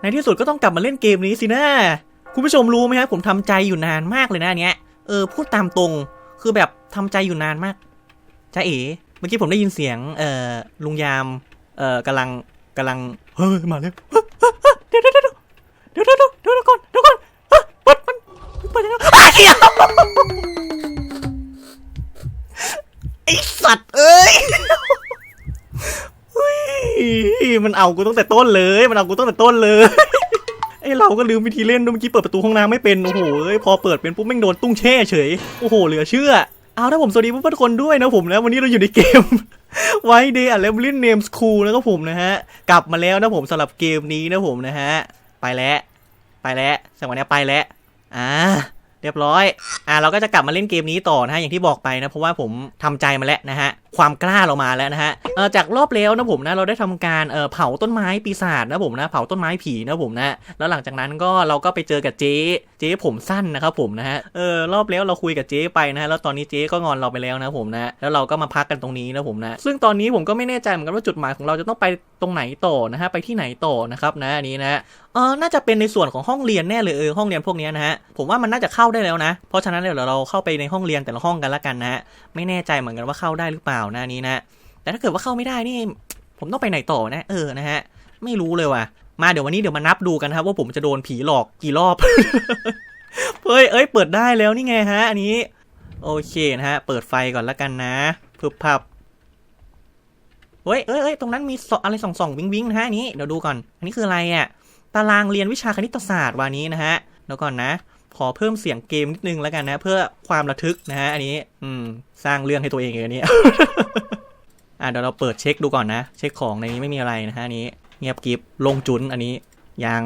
ในที่สุดก็ต้องกลับมาเล่นเกมนี้สินะ คุณผู้ชมรู้ไหมครับผมทำใจอยู่นานมากเลยนะเนี้ย เออพูดตามตรง คือแบบทำใจอยู่นานมากจ้าเอ๋ เมื่อกี้ผมได้ยินเสียง เอ่อ ลุงยาม เอ่อกำลังกำลัง เฮ้ย มาแล้วเดี๋ยวเดี๋ยวเดี๋ยวเดี๋ยวเดี๋ยวเดี๋ยวก่อนเดี๋ยวก่อนเฮ้ยเปิดมันเปิดยังไงอ้วเหี้ยไอสัตว์เอ้ย มันเอากูตั้งแต่ต้นเลย มันเอากูตั้งแต่ต้นเลยไอเราก็ลืมวิธีเล่นด้วยเมื่อกี้เปิดประตูห้องน้ำไม่เป็น โอ้โหเอ้ยพอเปิดเป็นปุ๊บแม่งโดนตุ้งแช่เฉย โอ้โห เหลือเชื่อ เอาถ้าผมสวัสดีเพื่อนๆคนด้วยนะผมนะ วันนี้เราอยู่ในเกมไว้เดย์อัลเลมลินเนมสคูลนะครับผมนะฮะ กลับมาแล้วนะผมสำหรับเกมนี้นะผมนะฮะ ไปแล้ว ไปแล้วจังวะเนี้ไปแล้ว อ่าเรียบร้อย อ่าเราก็จะกลับมาเล่นเกมนี้ต่อนะฮะ อย่างที่บอกไปนะ เพราะว่าผมทำใจมาแล้วนะฮะ ความกล้าเรามาแล้วนะฮะเออจากรอบแล้วนะผมนะเราได้ทำการเออเผาต้นไม้ปีศาจนะผมนะเผาต้นไม้ผีนะผมนะแล้วหลังจากนั้นก็เราก็ไปเจอกับเจ๊เจ๊ผมสั้นนะครับผมนะฮะเออรอบแล้วเราคุยกับเจ๊ไปนะฮะแล้วตอนนี้เจ๊ก็งอนเราไปแล้วนะผมนะแล้วเราก็มาพักกันตรงนี้นะผมนะซึ่งตอนนี้ผมก็ไม่แน่ใจเหมือนกันว่าจุดหมายของเราจะต้องไปตรงไหนต่อนะฮะไปที่ไหนต่อนะครับนะอันนี้นะเออน่าจะเป็นในส่วนของห้องเรียนแน่เลยเออห้องเรียนพวกนี้นะฮะผมว่ามันน่าจะเข้าได้แล้วนะ เพราะฉะนั้นเดี๋ยวเราเข้าไปในห้องเรียนแต่ละห้องกันละกันนะฮะไม่แน่ใจเหมือนกันว่าเข้าได้หรือเปล่านะนี้นะแต่ถ้าเกิดว่าเข้าไม่ได้นี่ ผมต้องไปไหนต่อนะ เออนะฮะไม่รู้เลยว่ะ มาเดี๋ยววันนี้เดี๋ยวมานับดูกันครับว่าผมจะโดนผีหลอกกี่รอบเฮ้ยเอ้ยเปิดได้แล้วนี่ไงฮะ อันนี้ โอเคนะฮะ เปิดไฟก่อนละกันนะพึบพับเฮ้ยเอ้ยเอ้ยตรงนั้นมีอะไรส่องส่องวิงวิงนะฮะนนี้เดี๋ยวดูก่อน อันนี้คืออะไรอะ ตารางเรียนวิชาคณิตศาสตร์วันนี้นะฮะเดี๋ยวก่อนนะขอเพิ่มเสียงเกมนิดนึงแล้วกันนะ เพื่อความระทึกนะฮะอันนี้ อืม สร้างเรื่องให้ตัวเองเลยอันนี้อะเดี๋ยวเราเปิดเช็คดูก่อนนะ เช็คของในนี้ไม่มีอะไรนะฮะนี้ เงียบกริบลงจุนอันนี้ยัง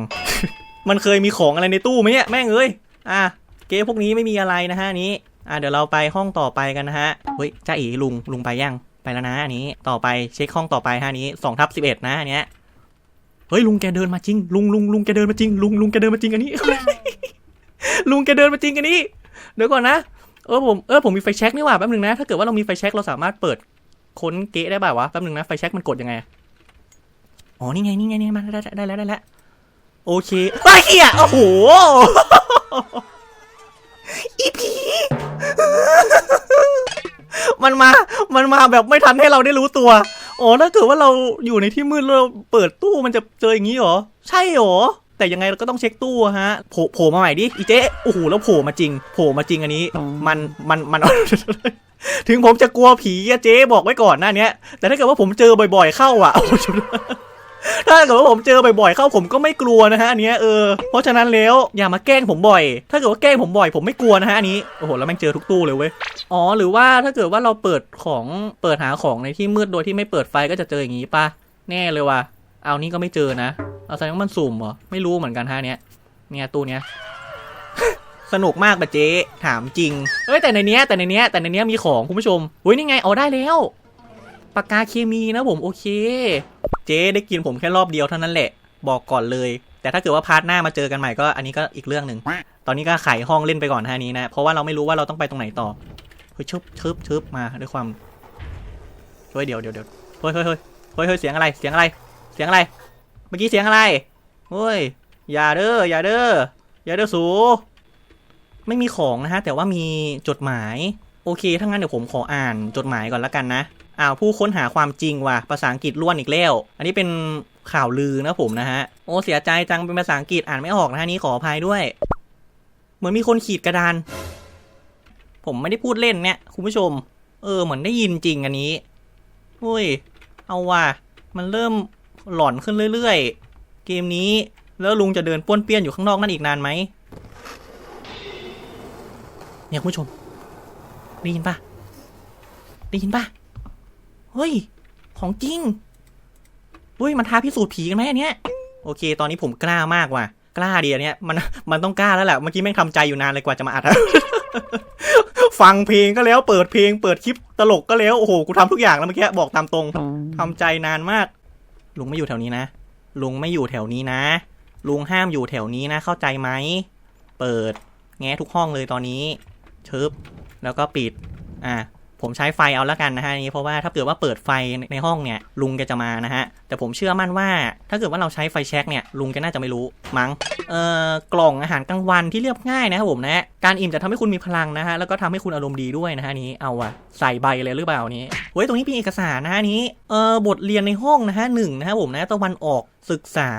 มันเคยมีของอะไรในตู้ไหมเนี่ยแม่งเอ้ยอะเกมพวกนี้ไม่มีอะไรนะฮะนี้อะเดี๋ยวเราไปห้องต่อไปกันนะฮะเฮ้ยจ้าอีลุงลุงไปยังไปแล้วนะอันนี้ต่อไปเช็คห้องต่อไปฮะนี้สองทับสิบเอ็ดนะอันเนี้ย ฮ้ยลุงแกเดินมาจริง ลุงลุงลุงแกเดินมาจริง ลุงลุงแกเดินมาจริงอันนี้ ลุงแกเดินมาจริงอันนี้ เดี๋ยวก่อนนะ เออผมเออผมมีไฟแช็กนี่หว่าแป๊บนึงนะ ถ้าเกิดว่าเรามีไฟแช็กเราสามารถเปิดค้นเกะได้ป่าวะแป๊บนึงนะไฟแช็กมันกดยังไง อ๋อนี่ไงนี่ไงนี่มาได้ได้ได้แล้วได้แล้วโอเคไอ้เหี้ยโอ้โหอีผีมันมา มันมาแบบไม่ทันให้เราได้รู้ตัว อ๋อถ้าเกิดว่าเราอยู่ในที่มืดเราเปิดตู้มันจะเจออย่างนี้หรอ ใช่หรอ แต่ยังไงเราก็ต้องเช็คตู้ฮะโผล่โผล่มาใหม่ดิอีเจ๊โอ้โหแล้วโผล่มาจริงโผล่มาจริงอันนี้ มันมันมันถึงผมจะกลัวผีอะเจ๊บอกไว้ก่อนหน้าเนี้ยแต่ถ้าเกิดว่าผมเจอบ่อย ๆเข้าอะ ถ้าเกิดว่าผมเจอบ่อยๆเข้าผมก็ไม่กลัวนะฮะอันเนี้ยเออเพราะฉะนั้นแล้วอย่ามาแกล้งผมบ่อย ถ้าเกิดว่าแกล้งผมบ่อยผมไม่กลัวนะฮะอันนี้โอ้โหแล้วแม่งเจอทุกตู้เลยเว้ยอ๋อหรือว่าถ้าเกิดว่าเราเปิดของเปิดหาของในที่มืดโดยที่ไม่เปิดไฟก็จะเจออย่างนี้ปะแน่เลยว่ะเอานี่ก็ไม่เจอนะเอาแสดงว่ามันสุ่มเหรอไม่รู้เหมือนกันฮะเนี้ยเนี่ยตู้เนี้ยสนุกมากปะเจ๊ถามจริงเฮ้ยแต่ในเนี้ยแต่ในเนี้ยแต่ในเนี้ยมีของคุณผู้ชมเฮ้ยนี่ไงเอาได้แล้วปากกาเคมีนะผมโอเค เจ๊ได้กินผมแค่รอบเดียวเท่านั้นแหละ บอกก่อนเลย แต่ถ้าเกิดว่าพาร์ทหน้ามาเจอกันใหม่ก็อันนี้ก็อีกเรื่องหนึ่ง ตอนนี้ก็ไขห้องเล่นไปก่อนฮะนี้นะ เพราะว่าเราไม่รู้ว่าเราต้องไปตรงไหนต่อ เฮ้ยชึบชึบชึบมาด้วยความเฮ้ยเดี๋ยวเดี๋ยวเดี๋ยวเฮ้ยเฮ้ยเฮ้ยเฮ้ยเฮ้ยเสียงอะไร เสียงอะไร เสียงอะไร เมื่อกี้เสียงอะไรเฮ้ย อย่าเด้อ อย่าเด้อ อย่าเด้อสู ไม่มีของนะฮะ แต่ว่ามีจดหมาย โอเค ถ้างั้นเดี๋ยวผมขออ่านจดหมายก่อนละกันนะ อ้าวผู้ค้นหาความจริงว่ะภาษาอังกฤษล้วนอีกแล้ว อันนี้เป็นข่าวลือนะผมนะฮะ โอ้เสียใจจังเป็นภาษาอังกฤษอ่านไม่ออกนะฮะนี้ขออภัยด้วย เหมือนมีคนขีดกระดาน ผมไม่ได้พูดเล่นเนี่ยคุณผู้ชม เออเหมือนได้ยินจริงอันนี้อุ้ย เอาว่ะมันเริ่มหลอนขึ้นเรื่อยๆ เกมนี้แล้วลุงจะเดินป้วนเปี้ยนอยู่ข้างนอกนั่นอีกนานไหมเนี่ยคุณผู้ชมได้ยินปะได้ยินปะ เฮ้ย ของจริง เฮ้ย มันท้าพิสูจน์ผีกันไหมอันเนี้ย โอเค ตอนนี้ผมกล้ามากว่ะ กล้าดีอันเนี้ย มัน มันต้องกล้าแล้วแหละ เมื่อกี้แม่งทำใจอยู่นานเลยกว่าจะมาอัดฟังเพลงก็แล้ว เปิดเพลง เปิดคลิปตลกก็แล้ว โอ้โห กูทำทุกอย่างแล้วเมื่อกี้ บอกตามตรงทำใจนานมาก ลุงไม่อยู่แถวนี้นะ ลุงไม่อยู่แถวนี้นะ ลุงห้ามอยู่แถวนี้นะ เข้าใจไหม เปิด แง้ทุกห้องเลยตอนนี้ชึบแล้วก็ปิด อะ ผมใช้ไฟเอาแล้วกันนะฮะนี้เพราะว่าถ้าเกิดว่าเปิดไฟในห้องเนี่ยลุงแกจะมานะฮะแต่ผมเชื่อมั่นว่า ถ้าเกิดว่าเราใช้ไฟแช็กเนี่ยลุงแกน่าจะไม่รู้มั้งเอ่อกล่องอาหารกลางวันที่เรียบง่ายนะครับผมนะการอิ่มจะทำให้คุณมีพลังนะฮะแล้วก็ทำให้คุณอารมณ์ดีด้วยนะฮะนี้เอาอะใส่ใบเลยหรือเปล่านี้เฮ้ยตรงนี้มีเอกสารนะฮะนนี้เอ่อบทเรียนในห้องนะฮะหนึ่งนะครับผมนะตะวันออก ศึกษา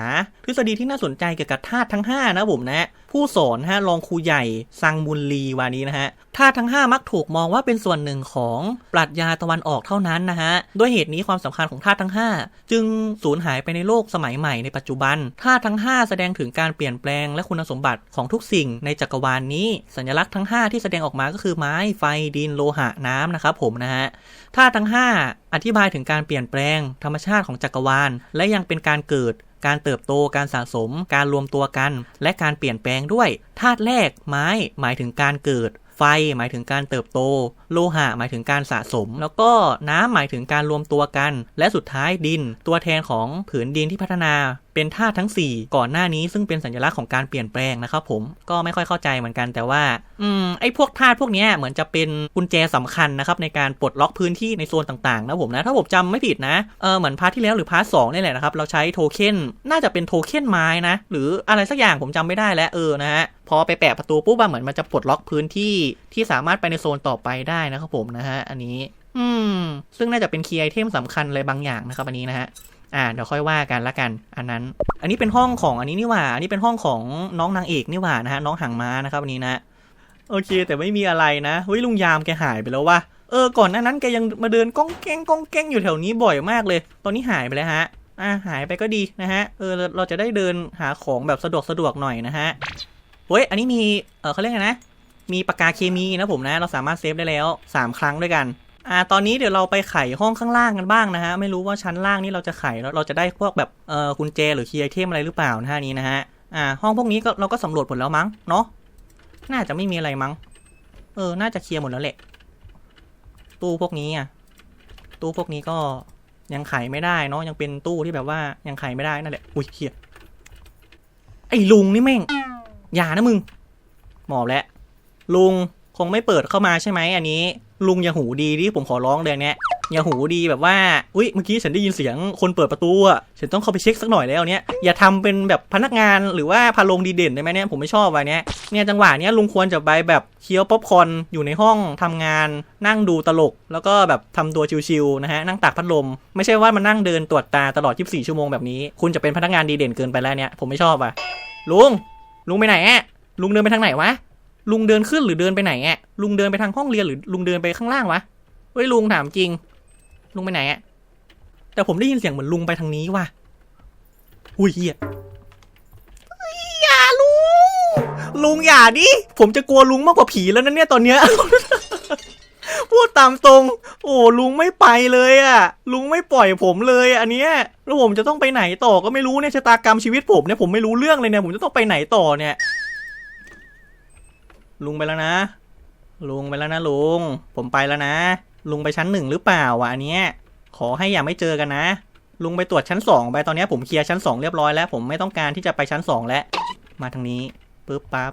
ทฤษฎีที่น่าสนใจเกี่ยวกับธาตุทั้ง 5 นะผมนะ ผู้สอนฮะรองครูใหญ่ซังบุลลีวานี้นะฮะธาตุทั้ง 5 มักถูกมองว่าเป็นส่วนหนึ่งของปรัชญาตะวันออกเท่านั้นนะฮะด้วยเหตุนี้ความสำคัญของธาตุทั้ง 5 จึงสูญหายไปในโลกสมัยใหม่ในปัจจุบันธาตุทั้ง 5 แสดงถึงการเปลี่ยนแปลงและคุณสมบัติของทุกสิ่งในจักรวาลนี้ สัญลักษณ์ทั้ง 5 ที่แสดงออกมาก็คือไม้ไฟดินโลหะน้ำนะครับผมนะฮะธาตุทั้ง 5 อธิบายถึงการเปลี่ยนแปลง ธรรมชาติของจักรวาล และยังเป็นการเกิด การเติบโต การสะสม การรวมตัวกัน และการเปลี่ยนแปลงด้วย ธาตุแรกไม้ หมายถึงการเกิดไฟหมายถึงการเติบโต โลหะหมายถึงการสะสม แล้วก็น้ำหมายถึงการรวมตัวกัน และสุดท้ายดิน ตัวแทนของผืนดินที่พัฒนา เป็นธาตุทั้ง 4 ก่อนหน้านี้ซึ่งเป็นสัญลักษณ์ของการเปลี่ยนแปลงนะครับผมก็ไม่ค่อยเข้าใจเหมือนกันแต่ว่า อืมไอ้พวกธาตุพวกนี้เหมือนจะเป็นกุญแจสำคัญนะครับในการปลดล็อกพื้นที่ในโซนต่างๆนะผมนะถ้าผมจำไม่ผิดนะเออเหมือนพาร์ทที่แล้วหรือพาร์ทสองนี่แหละนะครับเราใช้โทเค็นน่าจะเป็นโทเค็นไม้นะหรืออะไรสักอย่างผมจำไม่ได้แล้วเออนะฮะพอไปแปะประตูปุ๊บอะเหมือนมันจะปลดล็อกพื้นที่ที่สามารถไปในโซนต่อไปได้นะครับผมนะฮะอันนี้ อืม ซึ่งน่าจะเป็นคีย์ไอเทมสำคัญอะไรบางอย่างนะครับอันนี้นะฮะ อ่าเดี๋ยวค่อยว่ากันละกัน อันนั้น อันนี้เป็นห้องของอันนี้นี่หว่า อันนี้เป็นห้องของน้องนางเอกนี่หว่านะฮะน้องหางม้านะครับอันนี้นะ โอเค แต่ไม่มีอะไรนะเฮ้ยลุงยามแกหายไปแล้ววะเออก่อนหน้านั้นแกยังมาเดินก้องแก้งก้องแก้งอยู่แถวนี้บ่อยมากเลย ตอนนี้หายไปแล้วฮะอ่าหายไปก็ดีนะฮะเออเราเราจะได้เดินหาของแบบสะดวกสะดวกหน่อยนะฮะเฮ้ยอันนี้มีเออเขาเรียกไงนะมีปากกาเคมีนะผมนะ เราสามารถเซฟได้แล้ว 3 ครั้งด้วยกัน อ่าตอนนี้เดี๋ยวเราไปไขห้องข้างล่างกันบ้างนะฮะ ไม่รู้ว่าชั้นล่างนี่เราจะไขแล้วเราจะได้พวกแบบเอ่อกุญแจหรือคีย์ไอเทมอะไรหรือเปล่านะฮะนี้นะฮะ อ่า ห้องพวกนี้ก็เราก็สำรวจหมดแล้วมั้งเนาะ น่าจะไม่มีอะไรมั้ง เออ น่าจะเคลียร์หมดแล้วแหละ ตู้พวกนี้อะ ตู้พวกนี้ก็ยังไขไม่ได้เนาะ ยังเป็นตู้ที่แบบว่ายังไขไม่ได้นั่นแหละ อุ้ยเฮียร์ไอ้ลุงนี่แม่ง อย่านะมึงหมอบแล้วลุงคงไม่เปิดเข้ามาใช่ไหมอันนี้ ลุงอย่าหูดีดิผมขอร้องเลยอันเนี้ยอย่าหูดีแบบว่า อุ้ยเมื่อกี้ฉันได้ยินเสียงคนเปิดประตูอะ ฉันต้องเข้าไปเช็คสักหน่อยแล้วเนี้ย อย่าทำเป็นแบบพนักงานหรือว่าพาลงดีเด่นได้ไหมเนี่ยผมไม่ชอบวันเนี้ย เนี่ยจังหวะเนี้ยลุงควรจะไปแบบเคี้ยวป๊อปคอนอยู่ในห้องทำงาน นั่งดูตลก แล้วก็แบบทำตัวชิวๆนะฮะ นั่งตากพัดลม ไม่ใช่ว่ามานั่งเดินตรวจตาตลอด 24 ชั่วโมงแบบนี้ คุณจะเป็นพนักงานดีเด่นเกินไปแล้วเนี่ย ผมไม่ชอบอะ ลุง ลุงไปไหนอะลุงเดินไปทางไหนวะ ลุงเดินขึ้นหรือเดินไปไหนอะลุงเดินไปทางห้องเรียนหรือลุงเดินไปข้างล่างวะเฮ้ยลุงถามจริง ลุงไปไหนอะแต่ผมได้ยินเสียงเหมือนลุงไปทางนี้ว่ะอุ้ยเฮียอย่าลุง ลุงอย่าดิ ผมจะกลัวลุงมากกว่าผีแล้วนะเนี่ยตอนเนี้ย พูดตามตรง โอ้ลุงไม่ไปเลยอะลุงไม่ปล่อยผมเลยอะอันเนี้ยแล้วผมจะต้องไปไหนต่อก็ไม่รู้เนี่ยชะตากรรมชีวิตผมเนี่ยผมไม่รู้เรื่องเลยเนี่ยผมจะต้องไปไหนต่อเนี่ย ลุงไปแล้วนะ ลุงไปแล้วนะลุง ผมไปแล้วนะ ลุงไปชั้นหนึ่งหรือเปล่าวะอันเนี้ย ขอให้อย่าไม่เจอกันนะ ลุงไปตรวจชั้นสองไปตอนนี้ผมเคลียร์ชั้นสองเรียบร้อยแล้ว ผมไม่ต้องการที่จะไปชั้นสองแล้ว มาทางนี้ปึ๊บปั๊บ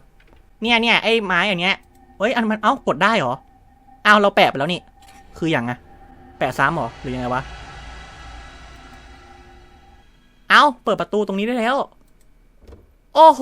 เนี่ยเนี่ยไอ้ไม้อันเนี้ยเอ้ยอันมันเอ้ากดได้เหรออ้าวเราแปะไปแล้วนี่ คืออย่างอะแปะซ้ำเหรอหรือยังไงวะ เอ้าเปิดประตูตรงนี้ได้แล้ว โอ้โห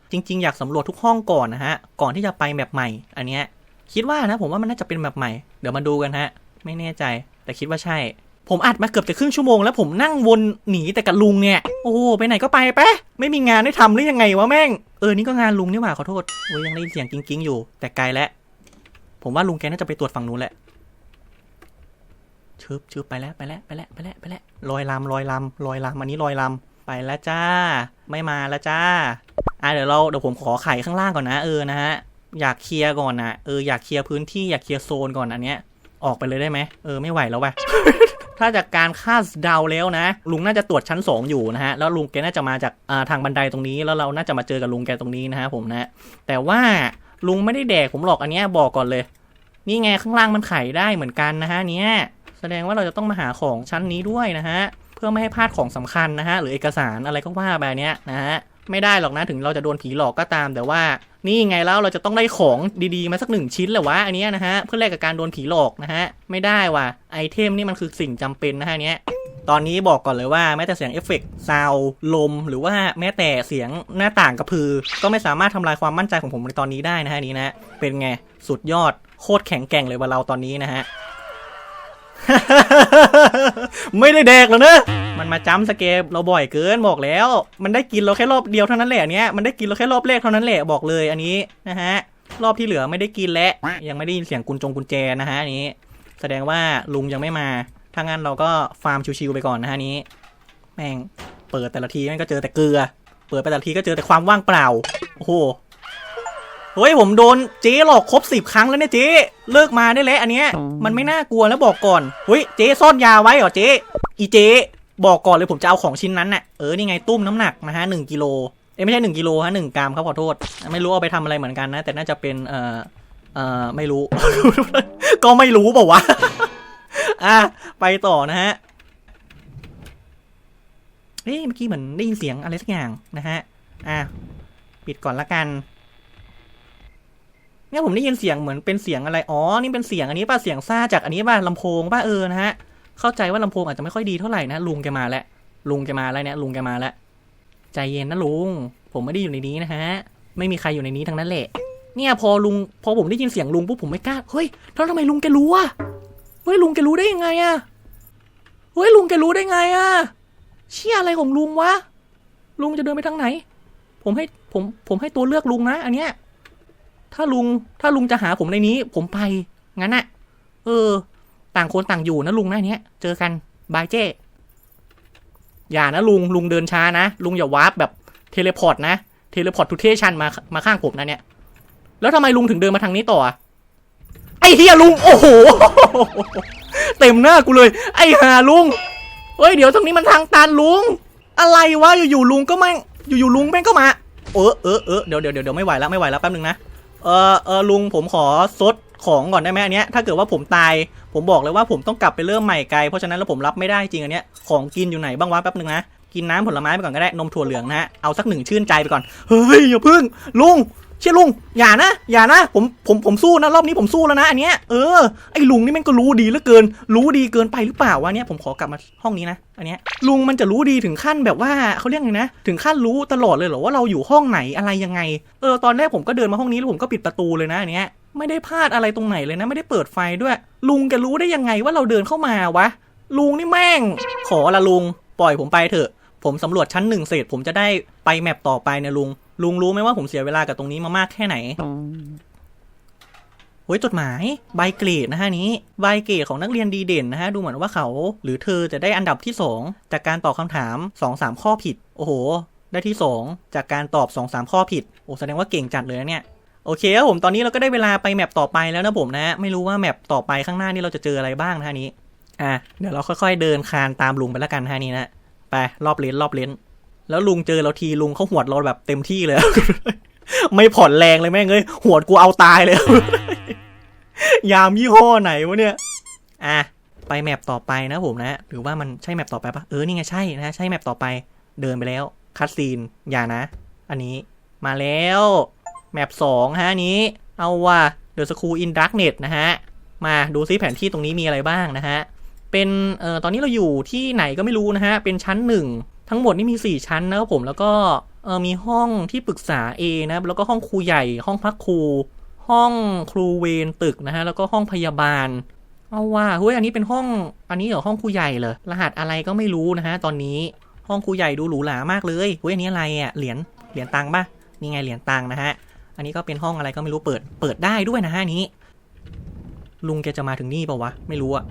จริง ๆ อยากสำรวจทุกห้องก่อนนะฮะ ก่อนที่จะไปแบบใหม่ อันเนี้ยคิดว่านะผมว่ามันน่าจะเป็นแบบใหม่ เดี๋ยวมาดูกันฮะ ไม่แน่ใจ แต่คิดว่าใช่ ผมอัดมาเกือบจะครึ่งชั่วโมงแล้วผมนั่งวนหนีแต่กับลุงเนี่ย โอ้โหไปไหนก็ไปไปไม่มีงานได้ทำหรือยังไงวะแม่ง เออ นี่ก็งานลุงนี่หว่าขอโทษโอ้ยยังได้ยินเสียงกิ้งๆอยู่ แต่ไกลแล้ว ผมว่าลุงแกน่าจะไปตรวจฝั่งนู้นแหละชึบชึบไปแล้วไปแล้วไปแล้วไปแล้วไปแล้วลอยลำลอยลำลอยลำอันนี้ลอยลำไปแล้วจ้า ไม่มาแล้วจ้า อะเดี๋ยวเราเดี๋ยวผมขอไขข้างล่างก่อนนะเออนะฮะอยากเคลียร์ก่อนนะเอออยากเคลียร์พื้นที่อยากเคลียร์โซนก่อนอันเนี้ยออกไปเลยได้ไหมเออไม่ไหวแล้วว่ะถ้าจากการคาดเดาแล้วนะ ลุงน่าจะตรวจชั้น 2 อยู่นะฮะแล้วลุงแกน่าจะมาจากอ่าทางบันไดตรงนี้ แล้วเราน่าจะมาเจอกับลุงแกตรงนี้นะฮะผมนะแต่ว่าลุงไม่ได้แดกผมหรอกอันเนี้ยบอกก่อนเลย นี่ไงข้างล่างมันไขได้เหมือนกันนะฮะเนี้ยแสดงว่าเราจะต้องมาหาของชั้นนี้ด้วยนะฮะเพื่อไม่ให้พลาดของสำคัญนะฮะหรือเอกสารอะไรก็ว่าไปเนี้ยนะฮะ ไม่ได้หรอกนะถึงเราจะโดนผีหลอกก็ตาม แต่ว่านี่ไงแล้วเราจะต้องได้ของดีๆมาสักหนึ่งชิ้นแหละวะอันนี้นะฮะเพื่อแลกกับการโดนผีหลอกนะฮะไม่ได้ว่ะไอเทมนี่มันคือสิ่งจำเป็นนะฮะเนี้ยตอนนี้บอกก่อนเลยว่าแม้แต่เสียงเอฟเฟกต์ซาวลม หรือว่าแม้แต่เสียงหน้าต่างกระพือ ก็ไม่สามารถทำลายความมั่นใจของผมในตอนนี้ได้นะฮะนี้นะเป็นไงสุดยอดโคตรแข็งแกร่งเลยว่าเราตอนนี้นะฮะไม่ได้แดกแล้วนะ มันมาจ้ำสเกปเราบ่อยเกินบอกแล้ว มันได้กินเราแค่รอบเดียวเท่านั้นแหละเนี้ยมันได้กินเราแค่รอบแรกเท่านั้นแหละบอกเลยอันนี้นะฮะรอบที่เหลือไม่ได้กินและยังไม่ได้ยินเสียงกุญจงกุญแจนะฮะอันนี้ แสดงว่าลุงยังไม่มาถ้างั้นเราก็ฟาร์มชิวๆไปก่อนนะฮะนี้ แม่งเปิดแต่ละทีแม่งก็เจอแต่เกลือ เปิดไปแต่ละทีก็เจอแต่ความว่างเปล่าโอ้โหเฮ้ยผมโดนเจ๊หลอกครบสิบครั้งแล้วเนี่ยเจ๊เลิกมาได้แล้วอันเนี้ยมันไม่น่ากลัวแล้วบอกก่อนเฮ้ยเจ๊ซ่อนยาไว้เหรอเจ๊อีเจ๊ บอกก่อนเลยผมจะเอาของชิ้นนั้นน่ะเออนี่ไงตุ้มน้ำหนักนะฮะหนึ่งกิโลเอ้ไม่ใช่หนึ่งกิโลฮะหนึ่งกรัมครับขอโทษ ไม่รู้เอาไปทำอะไรเหมือนกันนะ แต่น่าจะเป็นเอ่อเอ่อไม่รู้ ก็ไม่รู้เปล่าวะอะไปต่อนะฮะเอ้ยเมื่อกี้เหมือนได้ยินเสียงอะไรสักอย่างนะฮะอะปิดก่อนละกันเนี่ยผมได้ยินเสียงเหมือนเป็นเสียงอะไร อ๋อ นี่เป็นเสียงอันนี้ป่ะ เสียงซ่าจากอันนี้ป่ะลำโพงป่ะเออนะฮะ เข้าใจว่าลำโพงอาจจะไม่ค่อยดีเท่าไหร่นะลุงแกมาแล้วลุงแกมาแล้วเนี่ยลุงแกมาแล้วใจเย็นนะลุง ผมไม่ได้อยู่ในนี้นะฮะ ไม่มีใครอยู่ในนี้ทั้งนั้นแหละ เนี่ยพอลุงพอผมได้ยินเสียงลุงปุ๊บผมไม่กล้า เฮ้ยแล้วทำไมลุงแกรู้อะเฮ้ยลุงแกรู้ได้ยังไงอะเฮ้ยลุงแกรู้ได้ไงอะเชี่ยอะไรของลุงวะ ลุงจะเดินไปทางไหน ผมให้ผมผมให้ตัวเลือกลุงนะ อันเนี้ย ถ้าลุงถ้าลุงจะหาผมในนี้ ผมไป งั้นน่ะเออ ต่างคนต่างอยู่นะลุงนะอันเนี้ย เจอกันบายเจ้อย่านะลุงลุงเดินช้านะ ลุงอย่าวาร์ปแบบเทเลพอร์ตนะ เทเลพอร์ตทูเทชันมามาข้างผมนะเนี่ย แล้วทำไมลุงถึงเดินมาทางนี้ต่อ ไอเฮียลุง โอ้โห เต็มหน้ากูเลย ไอหาลุง เฮ้ย เดี๋ยวตรงนี้มันทางตันลุง อะไรวะอยู่ๆลุงก็แม่งอยู่ๆลุงแม่งก็มา เออเออเออเดี๋ยวเดี๋ยวเดี๋ยวไม่ไหวแล้วไม่ไหวแล้วแป๊บนึงนะ เออเออลุงผมขอซด ของก่อนได้ไหมอันเนี้ยถ้าเกิดว่าผมตายผมบอกเลยว่าผมต้องกลับไปเริ่มใหม่ไกลเพราะฉะนั้นแล้วผมรับไม่ได้จริงอันเนี้ยของกินอยู่ไหนบ้างวะแป๊บนึงนะ กินน้ำผลไม้ไปก่อนก็ได้นมถั่วเหลืองนะฮะเอาสักหนึ่งชื่นใจไปก่อนเฮ้ยอย่าพึ่งลุงเชื่อลุงอย่านะอย่านะผมผมผมสู้นะรอบนี้ผมสู้แล้วนะอันเนี้ยเออไอ้ลุงนี่แม่งก็รู้ดีเหลือเกิน รู้ดีเกินไปหรือเปล่าวะเนี่ยผมขอกลับมาห้องนี้นะอันเนี้ยลุงมันจะรู้ดีถึงขั้นแบบว่าเขาเรียกไงนะ ถึงขั้นรู้ตลอดเลยเหรอว่าเราอยู่ห้องไหนอะไรยังไงเออตอนแรกผมก็เดินมาห้องนี้แล้วผมก็ปิดประตูเลยนะอันเนี้ยไม่ได้พลาดอะไรตรงไหนเลยนะ ไม่ได้เปิดไฟด้วย ลุงแกรู้ได้ยังไงว่าเราเดินเข้ามาวะลุงนี่แม่ง ขอละลุง ปล่อยผมไปเถอะ ผมสำรวจชั้นหนึ่งเสร็จ ผมจะได้ไปแมปต่อไปเนี่ยลุง ลุงรู้ไหมว่าผมเสียเวลากับตรงนี้มามากแค่ไหนโอ้ยจดหมายใบเกรดนะฮะนี้ใบเกรดของนักเรียนดีเด่นนะฮะดูเหมือนว่าเขา หรือเธอจะได้อันดับที่ 2 จากการตอบคำถาม2-3ข้อผิด โอ้โห ได้ที่ 2 จากการตอบ2-3ข้อผิดโอ้แสดงว่าเก่งจัดเลยนะเนี่ยโอเคครับผมตอนนี้เราก็ได้เวลาไปแมปต่อไปแล้วนะผมนะไม่รู้ว่าแมปต่อไปข้างหน้านี่เราจะเจออะไรบ้างนะฮะนี้อะเดี๋ยวเราค่อยๆเดินคานตามลุงไปแล้วกันฮะนี่นะ ไปรอบเลนรอบเลนแล้วลุงเจอเราทีลุงเขาหวดเราแบบเต็มที่เลย ไม่ผ่อนแรงเลยแม่งเอ้ยหวดกูเอาตายเลย ยามยี่ห้อไหนวะเนี่ย อะไปแมปต่อไปนะผมนะ หรือว่ามันใช่แมปต่อไปปะเออนี่ไงใช่นะใช่แมปต่อไป เดินไปแล้วคัดซีนอย่านะ อันนี้มาแล้ว แมปสองฮะนี้ เอาว่า The School in Darknet นะฮะ มาดูซิแผนที่ตรงนี้มีอะไรบ้างนะฮะ เป็นเอ่อตอนนี้เราอยู่ที่ไหนก็ไม่รู้นะฮะ เป็นชั้นหนึ่งทั้งหมดนี่มี 4 ชั้นนะครับผมแล้วก็เออมีห้องที่ปรึกษา A นะครับแล้วก็ห้องครูใหญ่ ห้องพักครู ห้องครูเวรตึกนะฮะแล้วก็ห้องพยาบาลเอาว่าเฮ้ยอันนี้เป็นห้องอันนี้เหรอห้องครูใหญ่เหรอรหัสอะไรก็ไม่รู้นะฮะตอนนี้ห้องครูใหญ่ดูหรูหรามากเลยเฮ้ยอันนี้อะไรอะเหรียญเหรียญตังค์ปะนี่ไงเหรียญตังค์นะฮะอันนี้ก็เป็นห้องอะไรก็ไม่รู้เปิดเปิดได้ด้วยนะฮะนี้ ลุงแกจะมาถึงนี่ปล่าวะไม่รู้อะ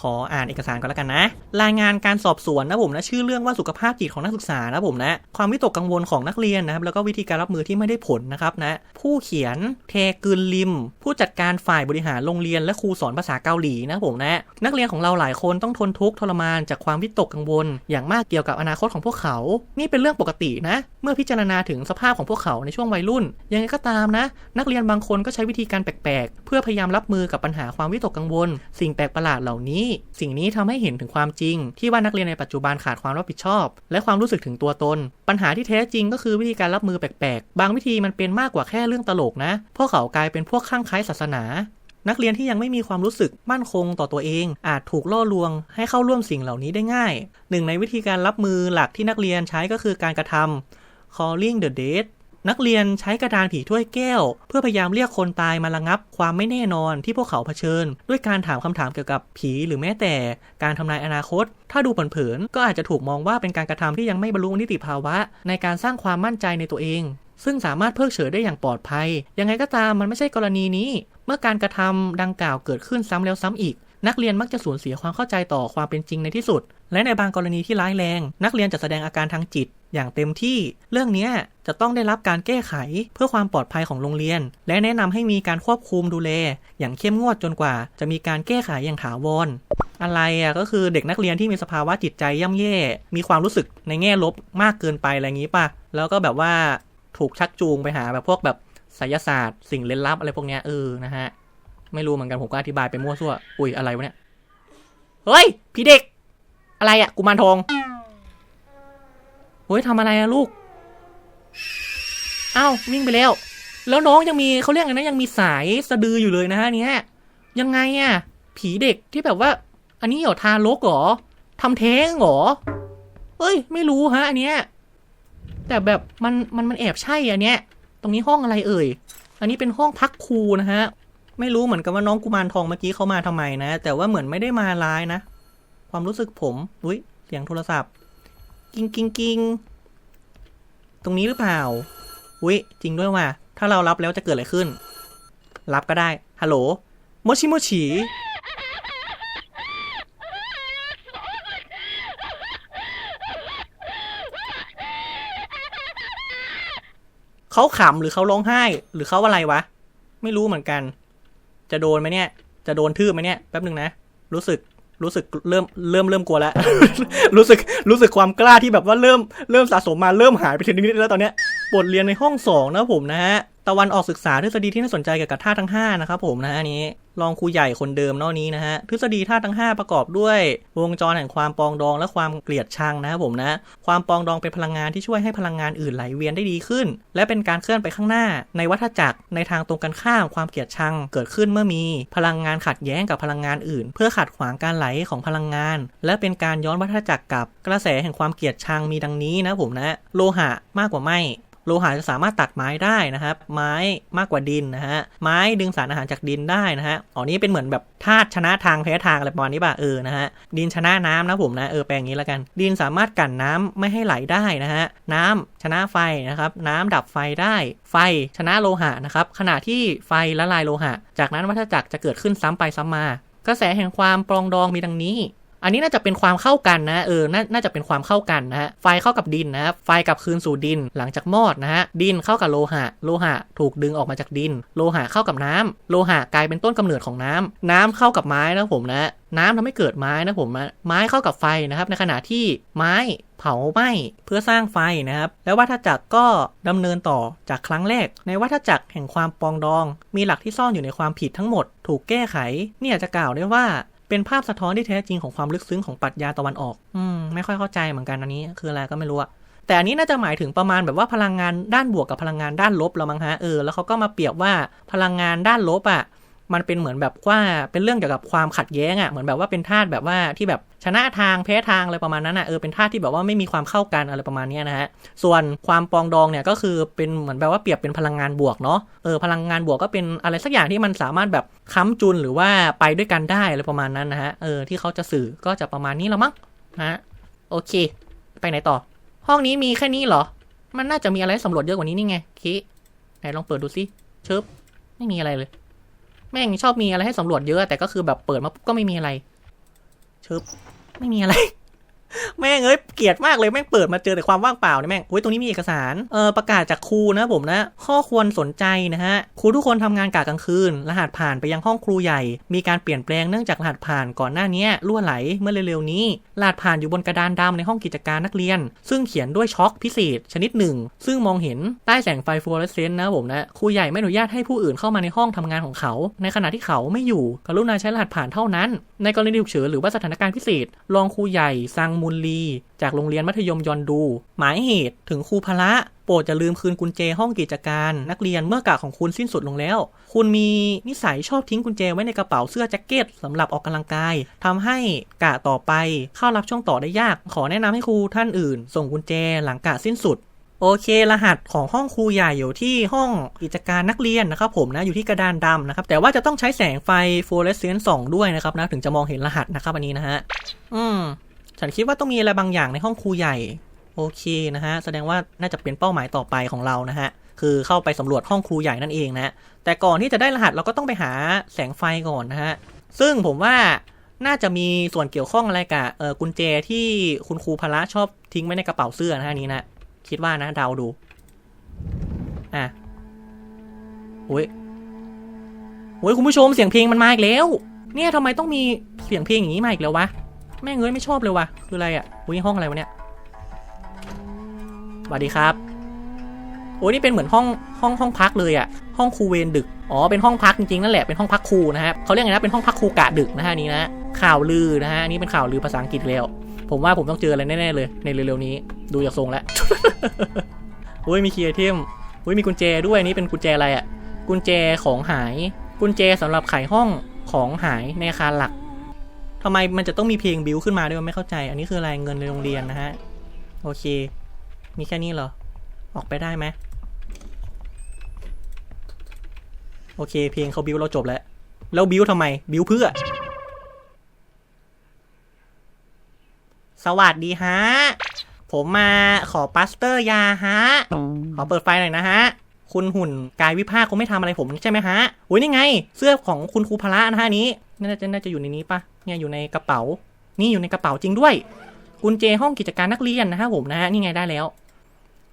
ขออ่านเอกสารก่อนแล้วกันนะ รายงานการสอบสวนนะผมนะชื่อเรื่องว่าสุขภาพจิตของนักศึกษานะผมนะความวิตกกังวลของนักเรียนนะครับแล้วก็วิธีการรับมือที่ไม่ได้ผลนะครับนะผู้เขียนเทกึนลิม ผู้จัดการฝ่ายบริหารโรงเรียนและครูสอนภาษาเกาหลีนะผมนะนักเรียนของเราหลายคนต้องทนทุกข์ทรมานจากความวิตกกังวล อย่างมากเกี่ยวกับอนาคตของพวกเขา นี่เป็นเรื่องปกตินะ เมื่อพิจารณาถึงสภาพของพวกเขาในช่วงวัยรุ่น ยังไงก็ตามนะ นักเรียนบางคนก็ใช้วิธีการแปลกๆ เพื่อพยายามรับมือกับปัญหาความวิตกกังวล สิ่งแปลกประหลาดเหล่านี้สิ่งนี้ทำให้เห็นถึงความจริง ที่ว่านักเรียนในปัจจุบันขาดความรับผิดชอบ และความรู้สึกถึงตัวตน ปัญหาที่แท้จริงก็คือวิธีการรับมือแปลกๆ บางวิธีมันเป็นมากกว่าแค่เรื่องตลกนะ พวกเขากลายเป็นพวกข้างคล้ศาสนานักเรียนที่ยังไม่มีความรู้สึกมั่นคงต่อตัวเอง อาจถูกล่อลวง ให้เข้าร่วมสิ่งเหล่านี้ได้ง่าย หนึ่งในวิธีการรับมือหลักที่นักเรียนใช้ก็คือการกระทำ calling the dead นักเรียนใช้กระดานผีถ้วยแก้ว เพื่อพยายามเรียกคนตายมาระงับ ความไม่แน่นอนที่พวกเขาเผชิญ ด้วยการถามคำถามเกี่ยวกับผีหรือแม้แต่ การทำนายอนาคต ถ้าดูเผินๆก็อาจจะถูกมองว่าเป็นการกระทำที่ยังไม่บรรลุนิติภาวะ ในการสร้างความมั่นใจในตัวเอง ซึ่งสามารถเพิกเฉยได้อย่างปลอดภัย ยังไงก็ตามมันไม่ใช่กรณีนี้ เมื่อการกระทำดังกล่าวเกิดขึ้นซ้ำแล้วซ้ำอีกนักเรียนมักจะสูญเสียความเข้าใจต่อความเป็นจริงในที่สุด และในบางกรณีที่ร้ายแรง นักเรียนจะแสดงอาการทางจิต อย่างเต็มที่ เรื่องนี้จะต้องได้รับการแก้ไขเพื่อความปลอดภัยของโรงเรียน และแนะนำให้มีการควบคุมดูแลอย่างเข้มงวดจนกว่า จะมีการแก้ไขอย่างถาวรอะไรอะก็คือเด็กนักเรียนที่มีสภาวะจิตใจย่ำแย่ มีความรู้สึกในแง่ลบมากเกินไปอะไรอย่างนี้ป่ะแล้วก็แบบว่าถูกชักจูงไปหาแบบพวกแบบไสยศาสตร์ สิ่งเล่นลับอะไรพวกเนี้ยเออนะฮะไม่รู้เหมือนกันผมก็อธิบายไปมั่วซั่ว อุ้ยอะไรวะเนี่ย เฮ้ย พี่เด็ก อะไรอะกุมารทอง เฮ้ยทำอะไรอะลูกอ้าววิ่งไปแล้ว แล้วน้องยังมีเขาเรียกไงนะยังมีสายสะดืออยู่เลยนะฮะเนี้ยยังไงอะผีเด็กที่แบบว่า อันนี้เหรอทารกเหรอทำแท้งเหรอเอ้ย ไม่รู้ฮะอันเนี้ยแต่แบบมันมันมันแอบใช่อันเนี้ย ตรงนี้ห้องอะไรเอ่ย อันนี้เป็นห้องพักครูนะฮะ ไม่รู้เหมือนกันว่าน้องกุมารทองเมื่อกี้เขามาทำไมนะ แต่ว่าเหมือนไม่ได้มาร้ายนะ ความรู้สึกผม อุ้ยเสียงโทรศัพท์ กิ้งกิ้งกิ้งตรงนี้หรือเปล่า อุ้ยจริงด้วยว่ะ ถ้าเรารับแล้วจะเกิดอะไรขึ้น รับก็ได้ ฮัลโหลโมชิโมชิเขาขำหรือเขาร้องไห้ หรือเขาอะไรวะ ไม่รู้เหมือนกัน จะโดนไหมเนี่ย จะโดนทืบไหมเนี่ย แป๊บหนึ่งนะ รู้สึก รู้สึกเริ่มเริ่มเริ่มกลัวแล้ว รู้สึกรู้สึกความกล้าที่แบบว่าเริ่มเริ่มสะสมมาเริ่มหายไปทีนิดแล้วตอนเนี้ยบทเรียนในห้องสองนะผมนะฮะตะวันออกศึกษาทฤษฎีที่น่าสนใจเกี่ยวกับธาตุทั้ง5นะครับผมนะฮะอันนี้ รองครูใหญ่คนเดิมนอกนี้นะฮะ ทฤษฎีธาตุทั้ง 5 ประกอบด้วย วงจรแห่งความปองดองและความเกลียดชังนะครับผมนะ ความปองดองเป็นพลังงานที่ช่วยให้พลังงานอื่นไหลเวียนได้ดีขึ้น และเป็นการเคลื่อนไปข้างหน้า ในวัฏจักรในทางตรงกันข้ามความเกลียดชังเกิดขึ้นเมื่อมี พลังงานขัดแย้งกับพลังงานอื่น เพื่อขัดขวางการไหลของพลังงาน และเป็นการย้อนวัฏจักรกับกระแสแห่งความเกลียดชังมีดังนี้นะผมนะ โลหะมากกว่าไม้ โลหะจะสามารถตัดไม้ได้นะครับ ไม้มากกว่าดินนะฮะ ไม้ดึงสารอาหารจากดินได้นะฮะ อ๋อ นี่เป็นเหมือนแบบธาตุชนะทางแพ้ทางอะไรประมาณนี้ป่ะ เออ นะฮะ ดินชนะน้ำนะผมนะ เออ แปลงนี้แล้วกัน ดินสามารถกันน้ำไม่ให้ไหลได้นะฮะ น้ำชนะไฟนะครับ น้ำดับไฟได้ ไฟชนะโลหะนะครับ ขณะที่ไฟละลายโลหะ จากนั้นวัฏจักรจะเกิดขึ้นซ้ำไปซ้ำมา กระแสแห่งความปรองดองมีดังนี้ อันนี้น่าจะเป็นความเข้ากันนะเออนน่าจะเป็นความเข้ากันนะฮะไฟเข้ากับดินนะครับไฟกลับคืนสู่ดินหลังจากมอดนะฮะดินเข้ากับโลหะ โลหะถูกดึงออกมาจากดิน โลหะเข้ากับน้ำโลหะกลายเป็นต้นกำเนิดของน้ำน้ำเข้ากับไม้นะผมนะน้ำทำให้เกิดไม้นะผมนะไม้เข้ากับไฟนะครับ ในขณะที่ไม้เผาไหม้เพื่อสร้างไฟนะครับ แล้ววัฏจักรก็ดำเนินต่อจากครั้งแรก ในวัฏจักรแห่งความปองดอง มีหลักที่ซ่อนอยู่ในความผิดทั้งหมด ถูกแก้ไข เนี่ยจะกล่าวได้ว่า เป็นภาพสะท้อนที่แท้จริงของความลึกซึ้งของปรัชญาตะวันออก อืม ไม่ค่อยเข้าใจเหมือนกันอันนี้ คืออะไรก็ไม่รู้อะแต่อันนี้น่าจะหมายถึงประมาณแบบว่าพลังงานด้านบวกกับพลังงานด้านลบเรามั้งฮะเออแล้วเขาก็มาเปรียบว่าพลังงานด้านลบอะ มันเป็นเหมือนแบบว่าเป็นเรื่องเกี่ยวกับความขัดแย้งอะเหมือนแบบว่าเป็นธาตุแบบว่าที่แบบชนะทางแพ้ทางอะไรประมาณนั้นอะเออเป็นธาตุที่แบบว่าไม่มีความเข้ากันอะไรประมาณนี้นะฮะส่วนความปองดองเนี่ยก็คือเป็นเหมือนแบบว่าเปรียบเป็นพลังงานบวกเนาะเออพลังงานบวกก็เป็นอะไรสักอย่างที่มันสามารถแบบค้ำจุนหรือว่าไปด้วยกันได้อะไรประมาณนั้นนะฮะเออที่เขาจะสื่อก็จะประมาณนี้แล้วมั้งนะฮะโอเค ไปไหนต่อ ห้องนี้มีแค่นี้เหรอ มันน่าจะมีอะไรสำรวจเยอะกว่านี้นี่ไงคิไหนลองเปิดดูสิเชิบไม่มีอะไรเลย แม่งชอบมีอะไรให้สำรวจเยอะ แต่ก็คือแบบเปิดมาปุ๊บก็ไม่มีอะไรชึบไม่มีอะไร แม่งเอ้ยเกลียดมากเลยแม่งเปิดมาเจอแต่ความว่างเปล่าเนี่ยแม่งอุ้ยตรงนี้มีเอกสารเออประกาศจากครูนะผมนะ ข้อควรสนใจนะฮะครูทุกคนทำงานกะกลางคืน รหัสผ่านไปยังห้องครูใหญ่ มีการเปลี่ยนแปลงเนื่องจากรหัสผ่านก่อนหน้านี้รั่วไหลเมื่อเร็วๆนี้รหัสผ่านอยู่บนกระดานดำในห้องกิจการนักเรียน ซึ่งเขียนด้วยช็อคพิเศษชนิดหนึ่ง ซึ่งมองเห็นใต้แสงไฟฟลูออเรสเซนต์นะผมนะครูใหญ่ไม่อนุญาตให้ผู้อื่นเข้ามาในห้องทำงานของเขา ในขณะที่เขาไม่อยู่กรุณาใช้รหัสผ่านเท่านั้น ในกรณีฉุกเฉินหรือว่าสถานการณ์พิเศษรองครูใหญ่ซังมุนลี จากโรงเรียนมัธยมยอนดู หมายเหตุถึงครูพละ โปรดจะลืมคืนกุญแจห้องกิจการ นักเรียนเมื่อกะของคุณสิ้นสุดลงแล้ว คุณมีนิสัยชอบทิ้งกุญแจไว้ในกระเป๋าเสื้อแจ็คเก็ตสำหรับออกกำลังกายทำให้กะต่อไปเข้ารับช่วงต่อได้ยาก ขอแนะนำให้ครูท่านอื่น ส่งกุญแจหลังกะสิ้นสุดโอเค รหัสของห้องครูใหญ่อยู่ที่ห้องกิจการนักเรียนนะครับผมนะ อยู่ที่กระดานดำนะครับ แต่ว่าจะต้องใช้แสงไฟฟลูออเรสเซนต์ส่องด้วยนะครับนะ ถึงจะมองเห็นรหัสนะครับอันนี้นะฮะ อืม ฉันคิดว่าต้องมีอะไรบางอย่างในห้องครูใหญ่ โอเคนะฮะ แสดงว่าน่าจะเป็นเป้าหมายต่อไปของเรานะฮะ คือเข้าไปสำรวจห้องครูใหญ่นั่นเองนะแต่ก่อนที่จะได้รหัสเราก็ต้องไปหาแสงไฟก่อนนะฮะ ซึ่งผมว่าน่าจะมีส่วนเกี่ยวข้องอะไรกับเออกุญแจที่คุณครูพละชอบทิ้งไว้ในกระเป๋าเสื้อนะฮะอันนี้นะ คิดว่านะเดาดู อะโอ้ยโอ้ยคุณผู้ชมเสียงเพลงมันมาอีกแล้ว เนี่ยทำไมต้องมีเสียงเพลงอย่างนี้มาอีกแล้ววะ แม่งเอ้ยไม่ชอบเลยวะคืออะไรอะ่ะอุ้ยห้องอะไรวะเนี่ยสวัสดีครับโอ้ยนี่เป็นเหมือนห้องห้องห้องพักเลยอะ่ะห้องครูเวรดึกอ๋อเป็นห้องพักจริงๆนั่นแหละเป็นห้องพักครูนะครับเขาเรียกไงนะเป็นห้องพักครูกะดึกนะฮะนี้นะข่าวลือนะฮะนนี้เป็นข่าวลือภาษาอังกฤษแล้ว ผมว่าผมต้องเจออะไรแน่ๆเลยในเร็วๆนี้ ดูจากทรงแล้วโอ้ยมีเคียร์เทมโอ้ยมีกุญแจด้วยนี่เป็นกุญแจอะไรอะ่ะกุญแจของหาย กุญแจสำหรับไขห้องของหายในอาคารหลัก ทำไมมันจะต้องมีเพลงบิวขึ้นมาด้วยวะไม่เข้าใจ อันนี้คืออะไรเงินในโรงเรียนนะฮะ โอเค มีแค่นี้เหรอ ออกไปได้ไหมโอเค เพลงเขาบิวเราจบแล้ว แล้วบิวทำไม บิวเพื่อ สวัสดีฮะ ผมมาขอปัสเตอร์ยาฮะ ขอเปิดไฟหน่อยนะฮะ คุณหุ่นกายวิภาคคงไม่ทำอะไรผมใช่ไหมฮะโอ้ยนี่ไง เสื้อของคุณครูพละนะฮะอัน น่าจะน่าจะอยู่ในนี้ปะเนี่ยอยู่ในกระเป๋า นี่อยู่ในกระเป๋าจริงด้วย กุญแจห้องกิจการนักเรียนนะฮะผมนะฮะนี่ไงได้แล้ว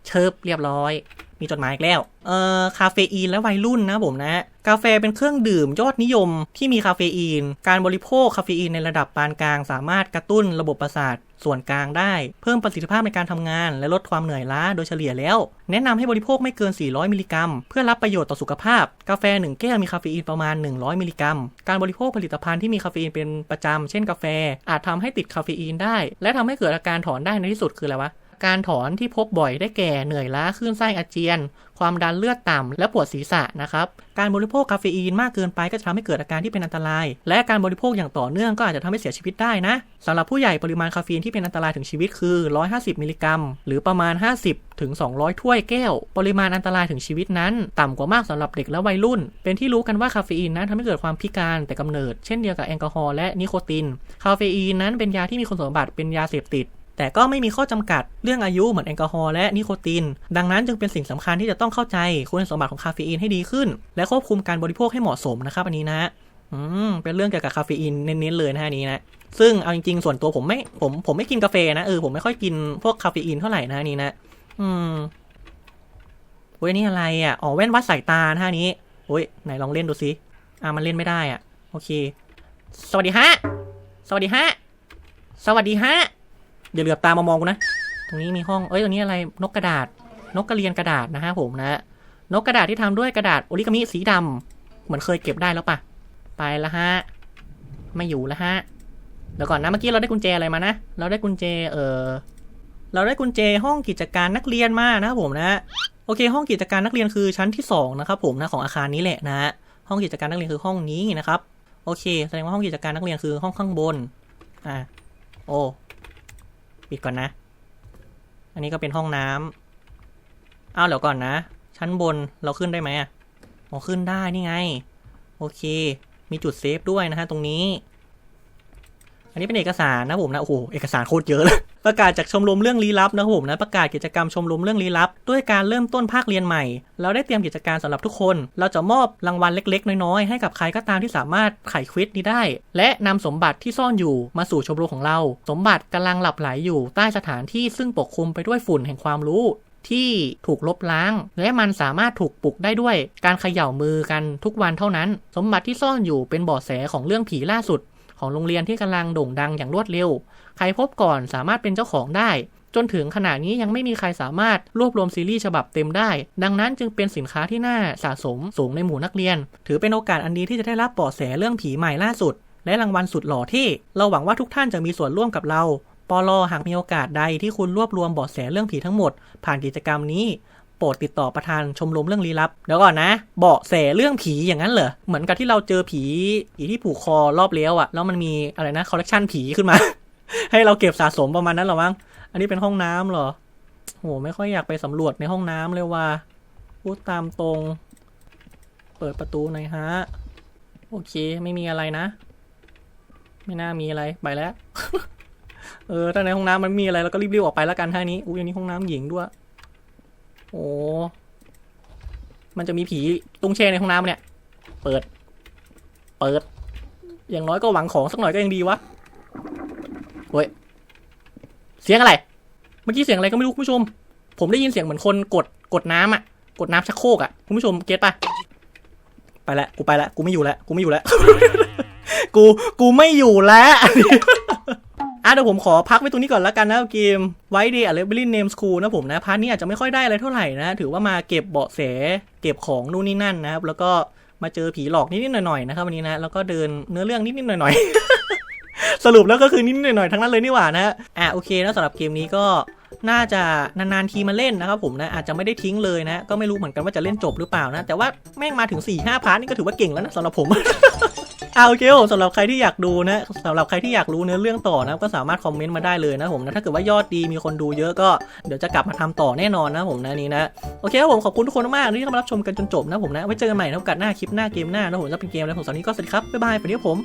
เชิบเรียบร้อย มีจดหมายอีกแล้ว เอ่อคาเฟอีนและวัยรุ่นนะผมนะกาแฟเป็นเครื่องดื่มยอดนิยมที่มีคาเฟอีน การบริโภคคาเฟอีนในระดับปานกลาง สามารถกระตุ้นระบบประสาท ส่วนกลางได้ เพิ่มประสิทธิภาพในการทำงาน และลดความเหนื่อยล้าโดยเฉลี่ยแล้ว แนะนำให้บริโภคไม่เกิน 400 มิลลิกรัม เพื่อรับประโยชน์ต่อสุขภาพ กาแฟ 1 แก้วมีคาเฟอีนประมาณ 100 มิลลิกรัม การบริโภคผลิตภัณฑ์ที่มีคาเฟอีนเป็นประจำเช่นกาแฟ อาจทำให้ติดคาเฟอีนได้ และทำให้เกิดอาการถอนได้ในที่สุดคืออะไรวะการถอนที่พบบ่อยได้แก่เหนื่อยล้าคลื่นไส้อาเจียน ความดันเลือดต่ำและปวดศีรษะนะครับ การบริโภคคาเฟอีนมากเกินไปก็จะทำให้เกิดอาการที่เป็นอันตราย และการบริโภคอย่างต่อเนื่องก็อาจจะทำให้เสียชีวิตได้นะสำหรับผู้ใหญ่ปริมาณคาเฟอีนที่เป็นอันตรายถึงชีวิตคือ 150 มิลลิกรัม หรือประมาณ 50 ถึง 200 ถ้วยแก้ว ปริมาณอันตรายถึงชีวิตนั้น ต่ำกว่ามากสำหรับเด็กและวัยรุ่น เป็นที่รู้กันว่าคาเฟอีนนั้นทำให้เกิดความพิการแต่กำเนิด เช่นเดียวกับแอลกอฮอล์และนิโคติน คาเฟอีนนั้นเป็นยาที่มีคุณสมบัติเป็นยาเสพติด แต่ก็ไม่มีข้อจำกัดเรื่องอายุเหมือนแอลกอฮอล์และนิโคติน ดังนั้นจึงเป็นสิ่งสำคัญที่จะต้องเข้าใจคุณสมบัติของคาเฟอีนให้ดีขึ้น และควบคุมการบริโภคให้เหมาะสมนะครับอันนี้นะอืมเป็นเรื่องเกี่ยวกับคาเฟอีนเน้นๆเลยนะฮะอันนี้นะซึ่งเอาจริงๆส่วนตัวผมไม่ผมผมไม่กินกาแฟนะเออผมไม่ค่อยกินพวกคาเฟอีนเท่าไหร่นะอันนี้นะอืมเว้ยนี่อะไรอะอ๋อแว่นวัดสายตานะฮะอันนี้โอ้ยไหนลองเล่นดูสิอ่ามันเล่นไม่ได้อะ โอเค สวัสดีฮะ สวัสดีฮะ สวัสดีฮะ อย่าเหลือบตามามองกูนะ ตรงนี้มีห้อง เอ้ยตรงนี้อะไร นกกระดาษ นกกระเรียนกระดาษนะฮะผมนะ นกกระดาษที่ทำด้วยกระดาษโอริกามิสีดำเหมือนเคยเก็บได้แล้วปะไปแล้วฮะ ไม่อยู่แล้วฮะ เดี๋ยวก่อนนะ เมื่อกี้เราได้กุญแจอะไรมานะ เราได้กุญแจ เออเราได้กุญแจห้องกิจการนักเรียนมานะครับผมนะ โอเค ห้องกิจการนักเรียนคือชั้นที่สองนะครับผมนะของอาคารนี้แหละนะฮะห้องกิจการนักเรียนคือห้องนี้นะครับ โอเค แสดงว่าห้องกิจการนักเรียนคือห้องข้างบน อ่า โอ้ ปิดก่อนนะ อันนี้ก็เป็นห้องน้ำอ้าวเดี๋ยวก่อนนะ ชั้นบนเราขึ้นได้ไหมอะอ๋อขึ้นได้นี่ไง โอเค มีจุดเซฟด้วยนะฮะตรงนี้ นนี้เป็นเอกสารนะผมนะโอ้โหเอกสารโคตรเยอะเลยประกาศจากชมรมเรื่องลี้ลับนะผมนะประกาศกิจกรรมชมรมเรื่องลี้ลับ ด้วยการเริ่มต้นภาคเรียนใหม่ เราได้เตรียมกิจการสำหรับทุกคน เราจะมอบรางวัลเล็ก ๆ น้อยๆให้กับใครก็ตามที่สามารถไขควิดนี้ได้ และนำสมบัติที่ซ่อนอยู่มาสู่ชมรมของเรา สมบัติกำลังหลับไหลอยู่ใต้สถานที่ซึ่งปกคลุมไปด้วยฝุ่นแห่งความรู้ที่ถูกลบล้าง และมันสามารถถูกปลุกได้ด้วย การเขย่ามือกันทุกวันเท่านั้น สมบัติที่ซ่อนอยู่เป็นเบาะแสของเรื่องผีล่าสุด ของโรงเรียนที่กำลังโด่งดังอย่างรวดเร็ว ใครพบก่อนสามารถเป็นเจ้าของได้ จนถึงขณะนี้ยังไม่มีใครสามารถรวบรวมซีรีส์ฉบับเต็มได้ ดังนั้นจึงเป็นสินค้าที่น่าสะสมสูงในหมู่นักเรียน ถือเป็นโอกาสอันดีที่จะได้รับเบาะแสเรื่องผีใหม่ล่าสุด และรางวัลสุดหล่อที่ เราหวังว่าทุกท่านจะมีส่วนร่วมกับเราปลอหากมีโอกาสใดที่คุณรวบรวมบาะแสเรื่องผีทั้งหมด ผ่านกิจกรรมนี้ โปรดติดต่อประธานชมรมเรื่องลี้ลับ เดี๋ยวก่อนนะ เบาะแสเรื่องผีอย่างนั้นเหรอ เหมือนกับที่เราเจอผีผีที่ผูกคอรอบเลี้ยวอะแล้วมันมีอะไรนะคอลเลกชันผีขึ้นมา ให้เราเก็บสะสมประมาณนั้นหรอมั้ง อันนี้เป็นห้องน้ำเหรอ โหไม่ค่อยอยากไปสำรวจในห้องน้ำเลยว่าพูดตามตรง เปิดประตูหน่อยฮะ โอเคไม่มีอะไรนะ ไม่น่ามีอะไรไปแล้ว เออถ้าในห้องน้ำมันมีอะไรเราก็รีบๆออกไปแล้วกันท่านี้ อุ้ยอันนี้ห้องน้ำหญิงด้วย โอ้มันจะมีผีตุ้งแช่ในห้องน้ำเนี่ย เปิด เปิด อย่างน้อยก็หวังของสักหน่อยก็ยังดีวะเฮ้ย เสียงอะไร เมื่อกี้เสียงอะไรก็ไม่รู้คุณผู้ชม ผมได้ยินเสียงเหมือนคนกด กดน้ำอะ กดน้ำชักโครกอะ คุณผู้ชมเก็ตปะไปละ กูไปละ กูไม่อยู่ละ กูไม่อยู่ละ กู กูไม่อยู่แล้ว อะเดี๋ยวผมขอพักไว้ตรงนี้ก่อนแล้วกันนะเกมไว้ดีอะเลเวลลิ่งเนมสคูลนะผมนะพาร์ทนี้อาจจะไม่ค่อยได้อะไรเท่าไหร่นะ ถือว่ามาเก็บเบาะแสเก็บของนู่นนี่นั่นนะครับ แล้วก็มาเจอผีหลอกนิดๆหน่อยๆนะครับวันนี้นะแล้วก็เดินเนื้อเรื่องนิดๆหน่อยๆ สรุปแล้วก็คือนิดๆหน่อยๆทั้งนั้นเลยนี่หว่านะฮะอะโอเคนะสำหรับเกมนี้ก็น่าจะนานๆทีมาเล่นนะครับผมนะอาจจะไม่ได้ทิ้งเลยนะ ก็ไม่รู้เหมือนกันว่าจะเล่นจบหรือเปล่านะ แต่ว่าแม่งมาถึง4ี่ห้าพาร์ทนี่ก็ถือว่าเก่งแล้วนะสำหรับผม เอาโอเคผมสำหรับใครที่อยากดูนะสำหรับใครที่อยากรู้เนื้อเรื่องต่อนะก็สามารถคอมเมนต์มาได้เลยนะผมนะถ้าเกิดว่ายอดดีมีคนดูเยอะก็เดี๋ยวจะกลับมาทำต่อแน่นอนนะผมนะนี่นะโอเคครับผมขอบคุณทุกคนมากที่เข้ามารับชมกันจนจบนะผมนะไว้เจอกันใหม่ในโอกาสหน้าคลิปหน้าเกมหน้านะผมจะเป็นเกมแล้วผมตอนนี้ก็สวัสดีครับบ๊ายบายไปเดี๋ยวผม